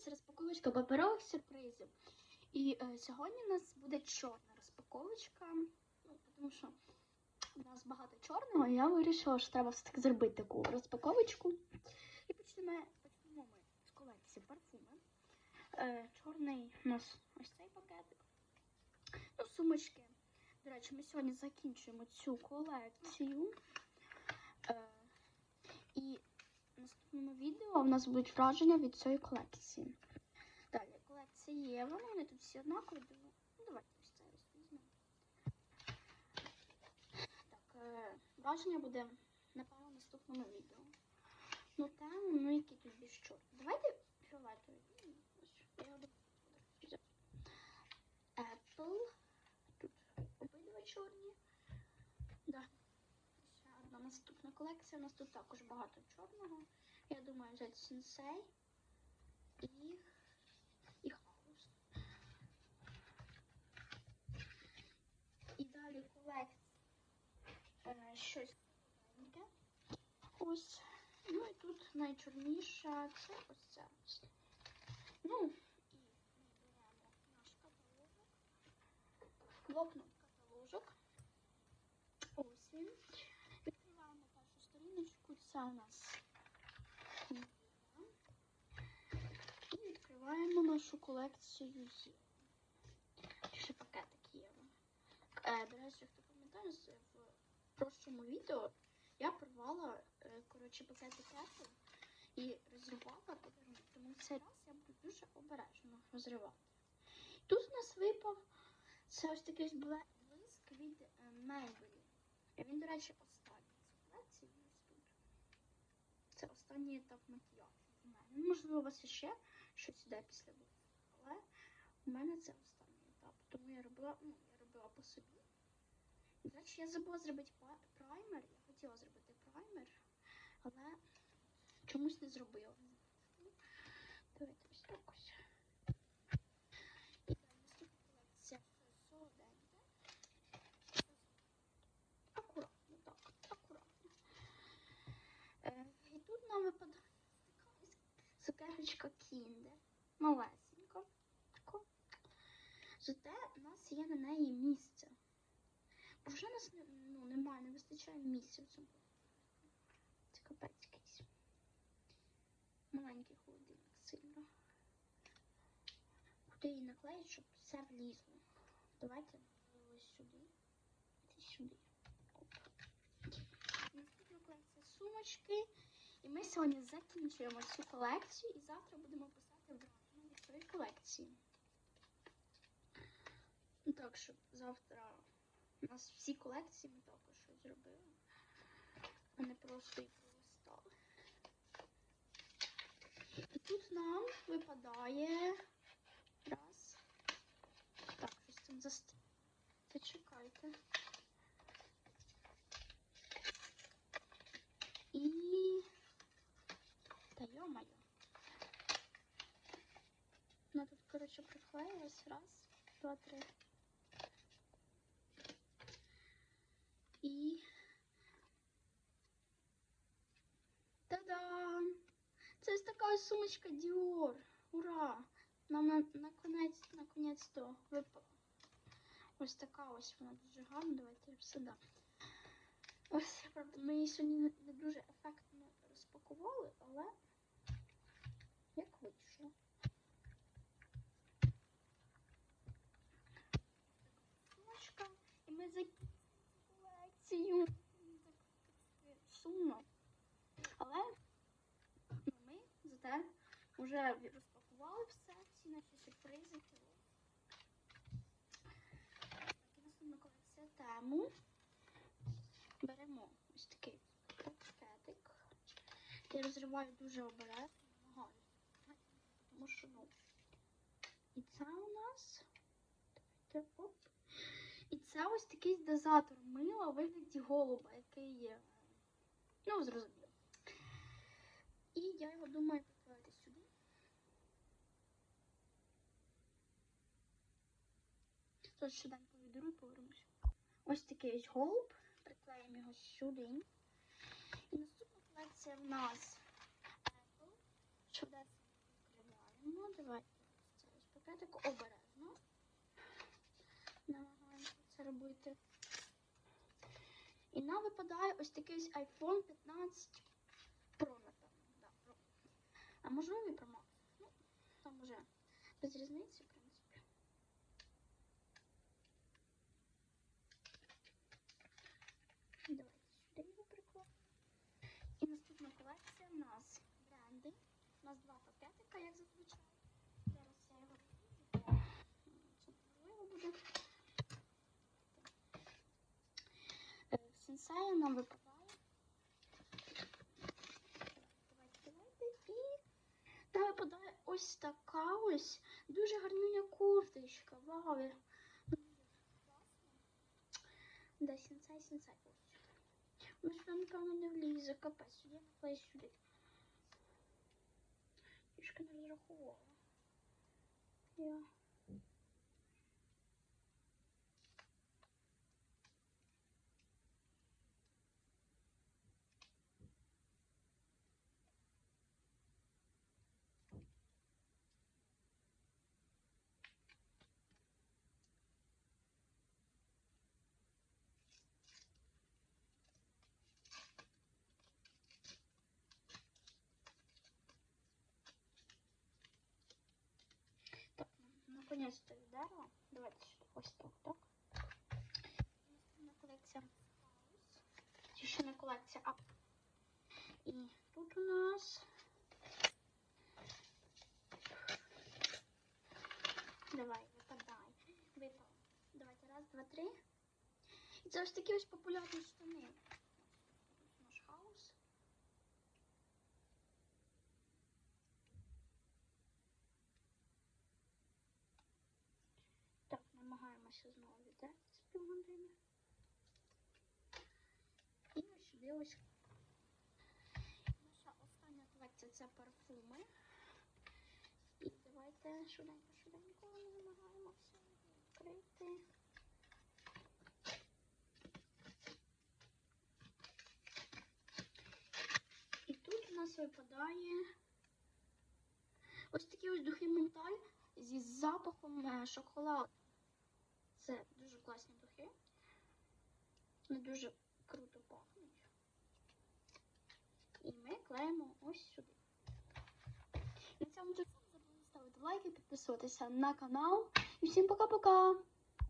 це розпаковочка паперових сюрпризів. І е, сьогодні у нас буде чорна розпаковочка. Ну, тому що у нас багато чорного, і я вирішила, що треба все-таки зробити таку розпаковочку. І почнемо, почнемо ми з колекції парфуми. Е, чорний у нас ось цей пакетик. Ну, сумочки. До речі, ми сьогодні закінчуємо цю колекцію. Е, і в наступному відео в нас будуть враження від цієї колекції. Далі, колекція ну, вони тут всі однакові. Ну, давайте ось це візьмемо. Так, е, враження буде, напевно, в наступному відео. Ну теми, ну які тут більш чорні. Давайте фіолетовий. Ну, ось, я його буду взяти. Apple. Тут обидва чорні. Да. Ще одна наступна колекція. У нас тут також багато чорного. Я думаю, взяти сенсей і, і хаус. І далі колекція е, щось новеньке. Ось. Ну і тут найчорніша це ось це. Ну, і ми беремо наш каталожок. Блокнот каталожок. Ось він. Відкриваємо першу сторіночку. У нас. І відкриваємо нашу колекцію Єва. Ще пакетик. Е, до речі, хто пам'ятає, в прошлому відео я порвала е, коротше, пакетик Apple і розривала подарунок. Тому цей раз я буду дуже обережно розривати. Тут у нас випав це ось такий блиск від е, Maybelline. Він, до речі, з колекції ось тут. Це останній етап макіяжу в мене. Ну, Можливо, у вас ще щось йде після блиску. Але у мене це останній етап. Тому я робила, ну, я робила по собі. До я забула зробити праймер. Я хотіла зробити праймер, але чомусь не зробила. Ну, Давайте ось так ось. І далі наступна колекція це солоденьке. Акуратно, так, акуратно. Е, і тут нам випадає така ось цукерочка Kinder. Малесенька. Тако. Зате у нас є на неї місце. Бо вже нас ну, немає, не вистачає місця в цьому. Це капець якийсь. Маленький холодильник сильно. Куди її наклеїть, щоб все влізло. Давайте ось сюди. Це сюди. Оп. Наступна колекція сумочки. І ми сьогодні закінчуємо цю колекцію і завтра будемо писати від цієї колекції. Ну, Так що завтра у нас всі колекції ми також зробили, а не просто їх пролистали. І тут нам випадає раз. Так, щось там заст... Зачекайте. І. Та йо-моє. Ну тут, коротше, приклеїлось. Раз, два, три. І. Та-дам! Це ось така сумочка Dior. Ура! Нам на, наконець, наконець-то випала. Ось така ось вона дуже гарна. Давайте сюди. Ось, правда, ми її сьогодні не дуже ефектно розпакували, але як вийшло. Сумочка. І ми закінчили так сумно. Але ми зате вже розпакували все, всі наші сюрпризи. І наступна колекція тему. Беремо ось такий пакетик. Я розриваю дуже обережно. Тому що, ну. І це у нас. Давайте, оп. І це ось такий дозатор мила у вигляді голуба, який є. Ну, зрозуміло. І я його думаю приклеїти сюди. Тож швиденько відеру і повернуся. Ось такий ось голуб. Приклеїмо його сюди. І наступна колекція в нас Apple. Швиденько відкриваємо. давайте це ось пакетик обережно. Намагаємося робити. І нам випадає ось такий iPhone 15 Pro, напевно. Да, Pro. А можливо і Pro Max. Ну, там уже без різниці, в принципі. Давайте сюди його прикладемо. І наступна колекція в нас бренди. У нас два пакетика, як зазвичай. Зараз я його розріжу, бо це можливо буде. Е, В сенсея нам випадає. Давайте, давайте. І нам випадає ось така ось дуже гарнюня курточка. Вау! Да, сенсей, сенсей. Ось. Ну, сюди, напевно, не влізе, капець. Сюди наклею сюди. Трішки не розрахувала. Я. Так, наконец-то віддала. Давайте. Ось так, так. Чи ще не колекція, і тут у нас. Давай, випадай. Випав. Давайте раз, два, три. І це ось такі ось популярні штани. Ось наш хаус. Так, намагаємося знову віддати з півгодини. І ось ось. Наша остання колекція це парфуми. І давайте швиденько, швиденько ми намагаємося відкрити. І тут у нас випадає ось такі ось духи менталь зі запахом е, шоколаду. Класні духи. Вони дуже круто пахнуть. І ми клеїмо ось сюди. На цьому. Не забудьте ставити лайки, підписуватися на канал. І всім пока-пока!